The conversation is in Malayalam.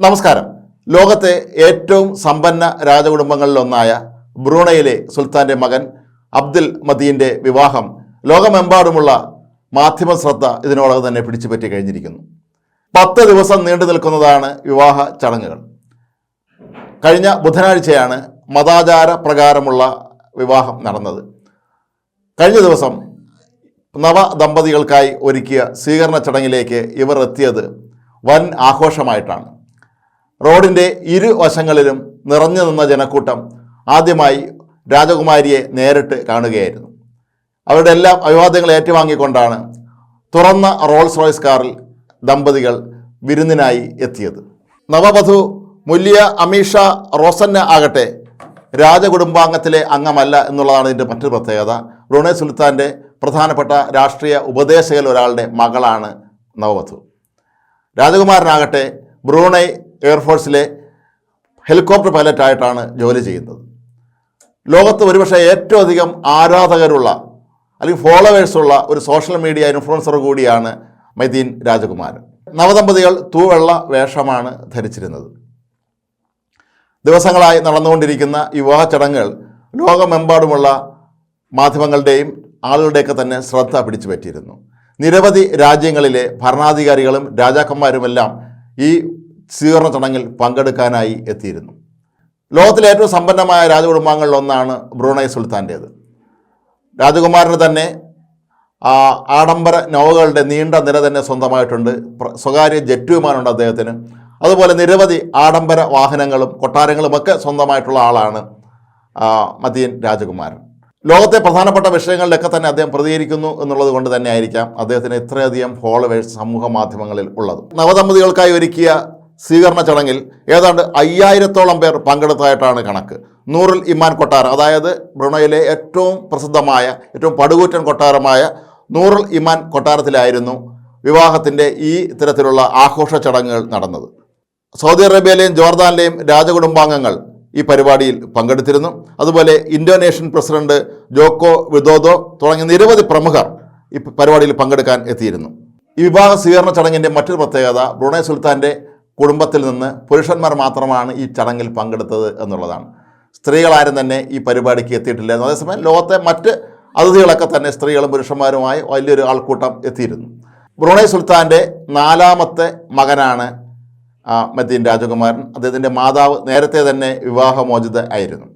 നമസ്കാരം. ലോകത്തെ ഏറ്റവും സമ്പന്ന രാജകുടുംബങ്ങളിലൊന്നായ ബ്രൂണയിലെ സുൽത്താന്റെ മകൻ അബ്ദുൽ മദീന്റെ വിവാഹം ലോകമെമ്പാടുമുള്ള മാധ്യമ ശ്രദ്ധ ഇതിനോടകം തന്നെ പിടിച്ചുപറ്റി കഴിഞ്ഞിരിക്കുന്നു. പത്ത് ദിവസം നീണ്ടു നിൽക്കുന്നതാണ് വിവാഹ ചടങ്ങുകൾ. കഴിഞ്ഞ ബുധനാഴ്ചയാണ് മതാചാര പ്രകാരമുള്ള വിവാഹം നടന്നത്. കഴിഞ്ഞ ദിവസം നവ ദമ്പതികൾക്കായി ഒരുക്കിയ സ്വീകരണ ചടങ്ങിലേക്ക് ഇവർ എത്തിയത് വൻ ആഘോഷമായിട്ടാണ്. റോഡിന്റെ ഇരുവശങ്ങളിലും നിറഞ്ഞു നിന്ന ജനക്കൂട്ടം ആദ്യമായി രാജകുമാരിയെ നേരിട്ട് കാണുകയായിരുന്നു. അവരുടെ എല്ലാം അഭിവാദ്യങ്ങൾ ഏറ്റുവാങ്ങിക്കൊണ്ടാണ് തുറന്ന റോൾസ് റോയ്സ് കാറിൽ ദമ്പതികൾ വിരുന്നിനായി എത്തിയത്. നവവധു മുല്യ അമീഷ റോസന്ന ആകട്ടെ രാജകുടുംബാംഗത്തിലെ അംഗമല്ല എന്നുള്ളതാണ് ഇതിന്റെ മറ്റൊരു പ്രത്യേകത. റുണേ സുൽത്താന്റെ പ്രധാനപ്പെട്ട രാഷ്ട്രീയ ഉപദേശകൽ ഒരാളുടെ മകളാണ് നവവധു. രാജകുമാരനാകട്ടെ ബ്രൂണൈ എയർഫോഴ്സിലെ ഹെലികോപ്റ്റർ പൈലറ്റായിട്ടാണ് ജോലി ചെയ്യുന്നത്. ലോകത്ത് ഒരുപക്ഷെ ഏറ്റവും അധികം ആരാധകരുള്ള അല്ലെങ്കിൽ ഫോളോവേഴ്സുള്ള ഒരു സോഷ്യൽ മീഡിയ ഇൻഫ്ലുവൻസർ കൂടിയാണ് മൈദീൻ രാജകുമാരൻ. നവദമ്പതികൾ തൂവെള്ള വേഷമാണ് ധരിച്ചിരുന്നത്. ദിവസങ്ങളായി നടന്നുകൊണ്ടിരിക്കുന്ന വിവാഹ ചടങ്ങുകൾ ലോകമെമ്പാടുമുള്ള മാധ്യമങ്ങളുടെയും ആളുകളുടെയൊക്കെ തന്നെ ശ്രദ്ധ പിടിച്ചു പറ്റിയിരുന്നു നിരവധി രാജ്യങ്ങളിലെ ഭരണാധികാരികളും രാജാക്കന്മാരുമെല്ലാം ഈ സ്വീകരണ ചടങ്ങിൽ പങ്കെടുക്കാനായി എത്തിയിരുന്നു. ലോകത്തിലെ ഏറ്റവും സമ്പന്നമായ രാജകുടുംബാംഗങ്ങളിൽ ഒന്നാണ് ബ്രൂണൈ സുൽത്താന്റേത്. രാജകുമാരന് തന്നെ ആഡംബര നോവകളുടെ നീണ്ട നിര തന്നെ സ്വന്തമായിട്ടുണ്ട്. സ്വകാര്യ ജെറ്റ് വിമാനമുണ്ട് അദ്ദേഹത്തിന്. അതുപോലെ നിരവധി ആഡംബര വാഹനങ്ങളും കൊട്ടാരങ്ങളും ഒക്കെ സ്വന്തമായിട്ടുള്ള ആളാണ് മതിയൻ രാജകുമാരൻ. ലോകത്തെ പ്രധാനപ്പെട്ട വിഷയങ്ങളിലൊക്കെ തന്നെ അദ്ദേഹം പ്രതികരിക്കുന്നു എന്നുള്ളത് കൊണ്ട് തന്നെ ആയിരിക്കാം അദ്ദേഹത്തിന് ഇത്രയധികം ഫോളോവേഴ്സ് സമൂഹ മാധ്യമങ്ങളിൽ ഉള്ളത്. നവദമ്പതികൾക്കായി ഒരുക്കിയ സ്വീകരണ ചടങ്ങിൽ ഏതാണ്ട് അയ്യായിരത്തോളം പേർ പങ്കെടുത്തതായിട്ടാണ് കണക്ക്. നൂറുൽ ഇമാൻ കൊട്ടാരം അതായത് ബ്രുണയിലെ ഏറ്റവും പ്രസിദ്ധമായ ഏറ്റവും പടുകൂറ്റൻ കൊട്ടാരമായ നൂറുൽ ഇമാൻ കൊട്ടാരത്തിലായിരുന്നു വിവാഹത്തിന്റെ ഈ ഇത്തരത്തിലുള്ള ആഘോഷ ചടങ്ങുകൾ നടന്നത്. സൗദി അറേബ്യയിലെയും ജോർദാനിലെയും രാജകുടുംബാംഗങ്ങൾ ഈ പരിപാടിയിൽ പങ്കെടുത്തിരുന്നു. അതുപോലെ ഇന്തോനേഷ്യൻ പ്രസിഡന്റ് ജോക്കോ വിദോദോ തുടങ്ങിയ നിരവധി പ്രമുഖർ ഈ പരിപാടിയിൽ പങ്കെടുക്കാൻ എത്തിയിരുന്നു. ഈ വിവാഹ സ്വീകരണ ചടങ്ങിന്റെ മറ്റൊരു പ്രത്യേകത ബ്രുണൈ സുൽത്താന്റെ കുടുംബത്തിൽ നിന്ന് പുരുഷന്മാർ മാത്രമാണ് ഈ ചടങ്ങിൽ പങ്കെടുത്തത് എന്നുള്ളതാണ്. സ്ത്രീകളാരും തന്നെ ഈ പരിപാടിക്ക് എത്തിയിട്ടില്ലായിരുന്നു. അതേസമയം ലോകത്തെ മറ്റ് അതിഥികളൊക്കെ തന്നെ സ്ത്രീകളും പുരുഷന്മാരുമായി വലിയൊരു ആൾക്കൂട്ടം എത്തിയിരുന്നു. ബ്രൂണൈ സുൽത്താന്റെ നാലാമത്തെ മകനാണ് മദീൻ രാജകുമാരൻ. അദ്ദേഹത്തിന്റെ മാതാവ് നേരത്തെ തന്നെ വിവാഹമോചിത ആയിരുന്നു.